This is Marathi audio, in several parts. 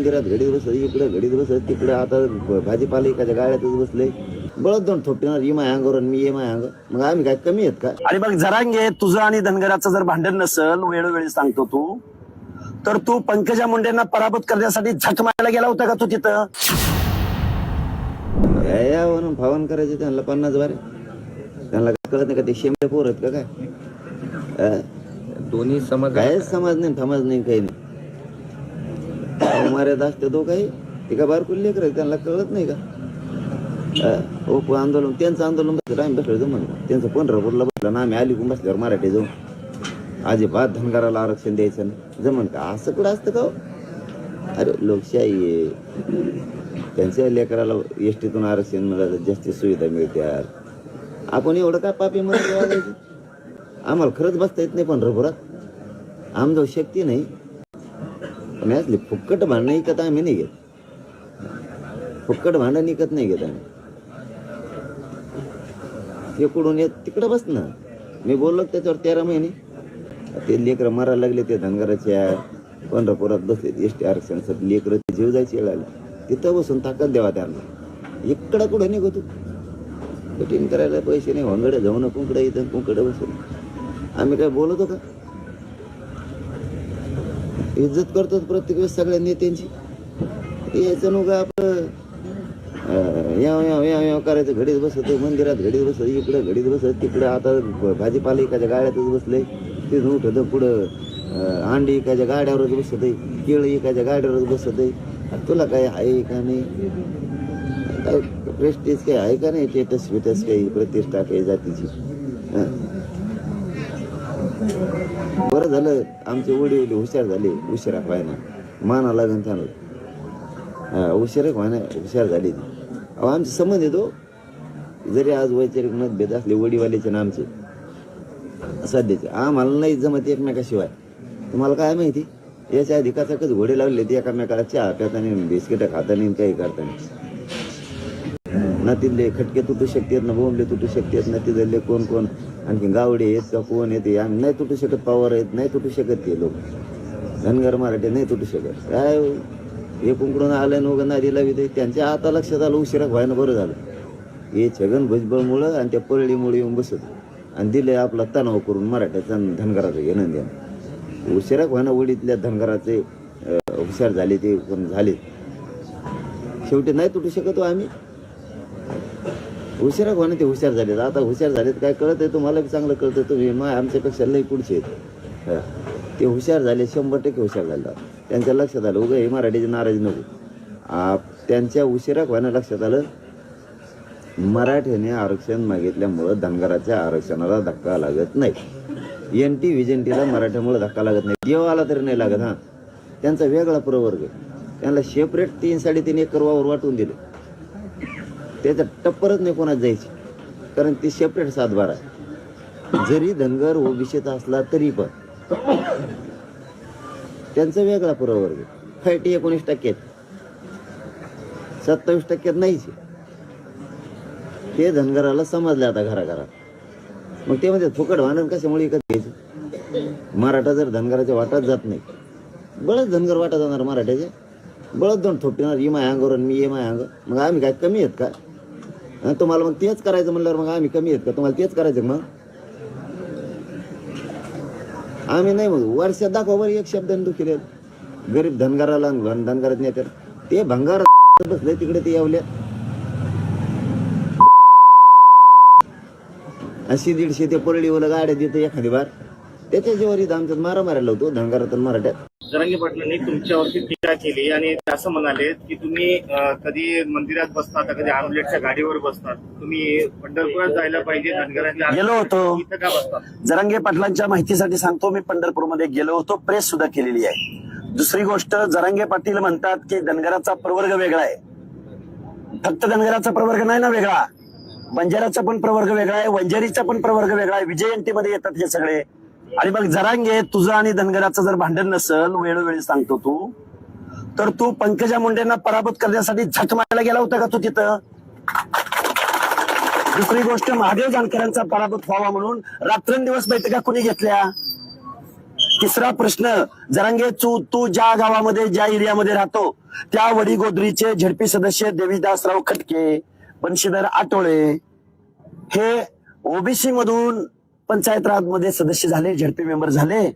मंदिरात घडीत बसत इकडं घडीत बसत तिकडं आता भाजीपाला एखाद्या गाड्यातच बसले. बळत दोन थोपटेणार ई माय अंगावर आणि मी ये माय अंग मग आम्ही काय कमी आहेत का? आणि मग जरांगे तुझं आणि धनगराचं जर भांडण नसल वेळोवेळी सांगतो तू. तर तू पंकजा मुंडेंना पराभूत करण्यासाठी झक मारायला गेला होता का तू तिथं? या या म्हणून फावन करायचे त्यांना पन्नास बारे? त्यांना काय कळत नाही का ते शेंबडे पोर आहेत का काय? दोन्ही समाज कायच समज नाही समज नाही काही नाही. मर्यादा असते तो काही. ते का बारकुल लेकर आहेत, त्यांना कळत नाही का? ओपो हो, आंदोलन त्यांचं आंदोलन बसलं आम्ही बसलो जमन त्यांचं पंढरपूरला बसलं ना आम्ही अलीकडून बसल्यावर मराठी जाऊन. अजिबात धनगराला आरक्षण द्यायचं नाही. जमन का? असं कुठं असतं का हो? अरे लोकशाही आहे. त्यांच्या लेकराला एस टीतून आरक्षण मिळालं जास्त सुविधा मिळत्यात आपण एवढं काय पापी म्हणत आम्हाला खरंच बसता येत नाही पंढरपुरात. आमजवळ शक्ती नाही. पण यातली फुक्कट भांडणं इकत आम्ही नाही घेत फुक्कट भांडण इकत नाही घेत आम्ही इकडून येत तिकडं बस ना मी बोललो त्याच्यावर तेरा महिने ते लेकरं मारायला लागले ते धनगराच्या पंढरपुरात बसले एस टी आरक्षणासाठी लेकरं जीव जायचे वेळाला तिथं बसून ताकद द्यावा त्यांना इकडं कुठं निघतो तू कठीण करायला पैसे नाही होंगडे जाऊ ना कुंकडे इथं कुंकडे बसून आम्ही काय बोलतो का इज्जत करतो प्रत्येक वेळेस सगळ्या नेत्यांची. ते यायचं नुका आपलं याव याव याव याव करायचं. घडीत बसत मंदिरात घडीत बसत इकडं घडीत बसत तिकडं आता भाजीपाला एखाद्या गाड्यातच बसलंय. तिथून उठत पुढं अंडी एखाद्या गाड्यावरच बसत आहे केळ एखाद्या गाड्यावरच बसत आहे तुला काय आहे का नाही? काय प्रेस्टीज काही आहे का नाही? टेटस विटस काही प्रतिष्ठा काही जातीची? बरं झालं आमचे वडील हुशार झाले उशिरा व्हायना माना लागेल त्यांना. हा उशिरा व्हायना हुशार झाली ती. अहो आमचे संबंध येतो हो. जरी आज वैचारिक मतभेद असले वडीवाल्याचे ना आमचे सध्याचे. आम्हाला नाही जमत एकमेकाशिवाय. तुम्हाला काय माहिती? याच्या आधी कचाकच घोडे लावले ते एकामेकाला चहा प्यातानी बिस्किटं खातानी काही करताना. ना तिथले खटके तुटू शकतात ना बोंबले तुटू शकतात ना तिथले कोण कोण? आणखी गावडे आहेत का कोण येते आम्ही नाही तुटू शकत पवार आहेत नाही तुटू शकत ते लोक. धनगर मराठे नाही तुटू शकत. काय हो? हे? कुंकडून आलं नव्हतं नादी लावी ते त्यांच्या आता लक्षात आलं उशिरा व्हायनं बरं झालं. हे छगन भुजबळमुळं आणि त्या परळीमुळे येऊन बसत. आणि दिले आपला तणाव करून मराठ्याचा धनगराचं घेणं द्या उशिरा व्हायना वडीतल्या धनगराचे हुशार झाले ते पण झाले. शेवटी नाही तुटू शकत हो आम्ही. हुशार कोणा? ते हुशार झालेत. आता हुशार झालेत काय कळत आहे तुम्हाला? बी चांगलं कळतं तुम्ही. मग आमच्यापेक्षा लई पुढचे आहेत. ते हुशार झाले शंभर टक्के हुशार झाले. त्यांच्या लक्षात आलं उगं हे मराठीचे नाराज नको. आप त्यांच्या उशिरा कोणा लक्षात आलं मराठीने आरक्षण मागितल्यामुळं धनगराच्या आरक्षणाला धक्का लागत नाही. एन टी व्हिजन मराठ्यामुळे धक्का लागत नाही. देव आला तरी नाही लागत हां. त्यांचा वेगळा प्रवर्ग त्यांना सेपरेट तीन साडेतीन एकर वावर वाटून दिलं. त्याचा टप्परच नाही कोणाच जायची. कारण ती सेपरेट सातबार आहे. जरी धनगर ओबीसीत असला तरी पण. त्यांचा वेगळा पुरावर्ग फायटी एकोणीस टक्के सत्तावीस टक्क्यात नाहीच ते धनगराला समजले आता घराघरात. मग ते म्हणजे फुकट भांडण कशामुळे एकच घ्यायचं मराठा जर धनगराच्या वाटात जात नाही बळच धनगर वाटा जाणार मराठ्याचे बळच दोन थोपटिणार ई माय अंगावर मी ये माय अंग मग आम्ही काय कमी आहेत का? तुम्हाला मग तेच करायचं म्हणल्यावर मग आम्ही कमी आहेत का? तुम्हाला तेच करायचं मग? आम्ही नाही मग वर्षात दाखवा बरं एक शब्द दुखी गरीब धनगराला आणि धन- नाही तर ते भंगार बसले तिकडे ते यावल्या अशी दीडशे ते परळीवाला गाड्या देतं एखादी बार. त्याच्या जेवारी आमच्यात मारा मारायला होतो धनगरात मराठ्यात. जरांगे पाटलांनी तुमच्यावरती टीका केली आणि ते असं म्हणाले की तुम्ही कधी मंदिरात बसता तर कधी आमलेटच्या गाडीवर बसतात तुम्ही पंढरपुरात जायला पाहिजे धनगरांच्या गेलो होतो. इथं का बसतात जरांगे पाटलांच्या माहितीसाठी सांगतो मी पंढरपूरमध्ये गेलो होतो प्रेस सुद्धा केलेली आहे. दुसरी गोष्ट जरांगे पाटील म्हणतात की धनगराचा प्रवर्ग वेगळा आहे. फक्त धनगराचा प्रवर्ग नाही ना वेगळा. बंजाराचा पण प्रवर्ग वेगळा आहे वंजारीचा पण प्रवर्ग वेगळा आहे विजयंती मध्ये येतात हे सगळे. आणि मग जरांगे तुझं आणि धनगराचं जर भांडण नसल वेळोवेळी सांगतो तू तर तू पंकजा मुंडेंना पराभूत करण्यासाठी झट मारायला गेला होता का तू तिथं? दुसरी गोष्ट महादेव जानकरांचा पराभूत व्हावा म्हणून रात्रंदिवस बैठका कुणी घेतल्या? तिसरा प्रश्न जरांगे तू तू ज्या गावामध्ये ज्या एरियामध्ये राहतो त्या वडीगोद्रीचे झडपी सदस्य देवीदासराव खटके बंशीधर आटोळे हे ओबीसी मधून पंचायत राजमध्ये सदस्य झाले झडपी मेंबर झाले.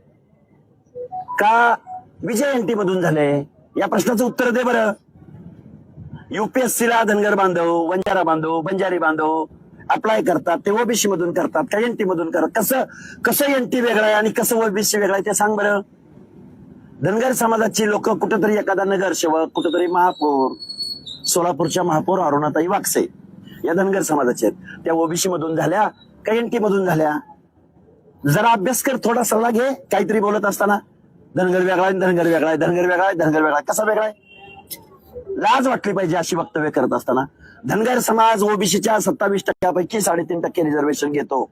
का विजय एनटी मधून झाले? या प्रश्नाचं उत्तर दे बरं. युपीएससी ला धनगर बांधव बंजारा बांधव बंजारी बांधव अप्लाय करतात ते ओबीसी मधून करतात का एनटी मधून करतात? कसं कसं एनटी वेगळं आहे आणि कसं ओबीसी वेगळं आहे ते सांग बरं. धनगर समाजाची लोक कुठेतरी एखादा नगरसेवक कुठेतरी महापौर सोलापूरच्या महापौर अरुणाताई वागसे या धनगर समाजाचे आहेत. त्या ओबीसी मधून झाल्या का एनटी मधून झाल्या? जरा अभ्यास कर थोडा सल्ला घे काहीतरी बोलत असताना. धनगर वेगळा आहे धनगर वेगळा आहे धनगर वेगळा आहे धनगर वेगळा आहे. कसा वेगळा आहे? लाज वाटली पाहिजे अशी वक्तव्य करत असताना. धनगर समाज ओबीसीच्या सत्तावीस टक्क्यापैकी साडेतीन टक्के रिझर्वेशन घेतो.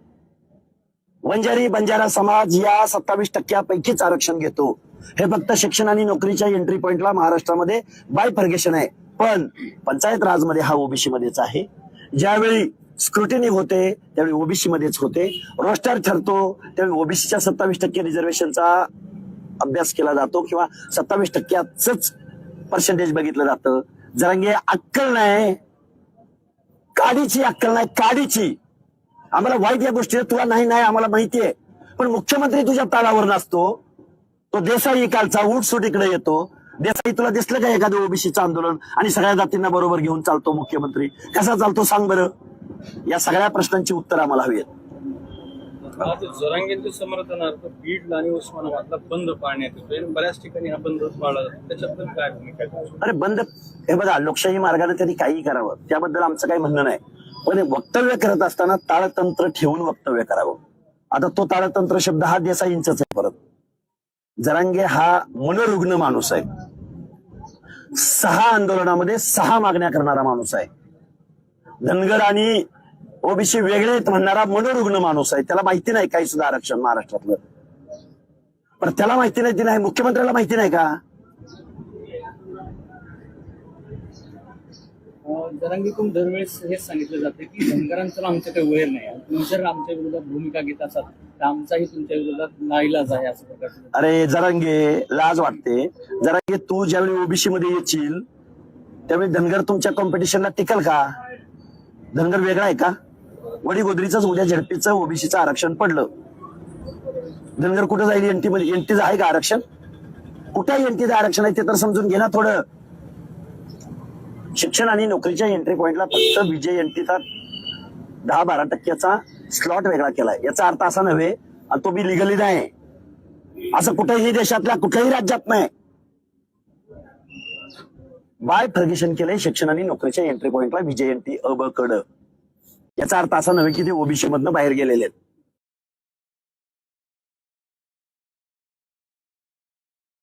वंजारी बंजारा समाज या सत्तावीस टक्क्यापैकीच आरक्षण घेतो. हे फक्त शिक्षण आणि नोकरीच्या एंट्री पॉइंटला महाराष्ट्रामध्ये बाय फर्गेशन आहे. पण पंचायत राजमध्ये हा ओबीसी मध्येच आहे. ज्यावेळी स्क्रुटिनी होते त्यावेळी ओबीसी मध्येच होते. रोस्टर ठरतो त्यावेळी ओबीसीच्या सत्तावीस टक्के रिझर्वेशनचा अभ्यास केला जातो किंवा सत्तावीस टक्क्याच पर्सेंटेज बघितलं जातं. जरांगे अक्कल नाही. काडीची अक्कल नाही काडीची. आम्हाला वाईट या गोष्टी तुला नाही नाही आम्हाला माहितीये. पण मुख्यमंत्री तुझ्या तालावर नसतो. तो देसाई कालचा उठसूट इकडे येतो. देसाई तुला दिसलं का एखादं ओबीसीचं आंदोलन? आणि सगळ्या जातींना बरोबर घेऊन चालतो मुख्यमंत्री. कसा चालतो सांग बरं? या सगळ्या प्रश्नांची उत्तर आम्हाला हवी आहेत आज जरांगेंच्या समर्थनार्थ बीड आणि उस्मानाबादला बंद पाळण्यात येतोय. आणि बऱ्याच ठिकाणी हा बंद पाळला जातो. त्याच्याबद्दल काय भूमिका आहे तुमची? अरे बंद हे बघा लोकशाही मार्गाने त्यांनी काही करावं त्याबद्दल आमचं काही म्हणणं नाही. पण वक्तव्य करत असताना ताळतंत्र ठेवून वक्तव्य करावं. आता तो ताळतंत्र शब्द हा देसाईंचाच आहे परत. जरांगे हा मनोरुग्ण माणूस आहे. सहा आंदोलनामध्ये सहा मागण्या करणारा माणूस आहे. धनगर आणि ओबीसी वेगळे म्हणणारा मनोरुग्ण माणूस आहे. त्याला माहिती नाही काही सुद्धा आरक्षण महाराष्ट्रातलं. पण त्याला माहिती नाही ती नाही मुख्यमंत्र्याला माहिती नाही का? दरवेळेस हेच सांगितलं जातं की धनगरांचं आमचं काही वैर नाही. तुम्ही जर आमच्या विरोधात भूमिका घेत असाल तर आमचाही तुमच्या विरोधात नाईलाज आहे असं प्रकारचं. अरे जरांगे लाज वाटते. जरांगे तू ज्यावेळी ओबीसी मध्ये येशील त्यावेळी धनगर तुमच्या कॉम्पिटिशनला टिकल का? धनगर वेगळा आहे का? वडी गोदरीच उद्या म्हणजे झडपीचं ओबीसीचं आरक्षण पडलं. धनगर कुठं जाईल? एनटी मध्ये एनटीचं आहे का आरक्षण? कुठं एनटीचं आरक्षण आहे ते तर समजून घे ना थोडं. शिक्षण आणि नोकरीच्या एंट्री पॉइंटला फक्त विजय एनटीचा दहा बारा टक्क्याचा स्लॉट वेगळा केलाय. याचा अर्थ असा नव्हे आणि तो बी लिगली नाही. असं कुठेही देशातल्या कुठल्याही राज्यात नाही. बाय फर्गेशन केलंय शिक्षण आणि नोकरीच्या एंट्री पॉइंटला विजयंती अब कड याचा अर्थ असा नव्हे की ते ओबीसी मधनं बाहेर गेलेले आहेत.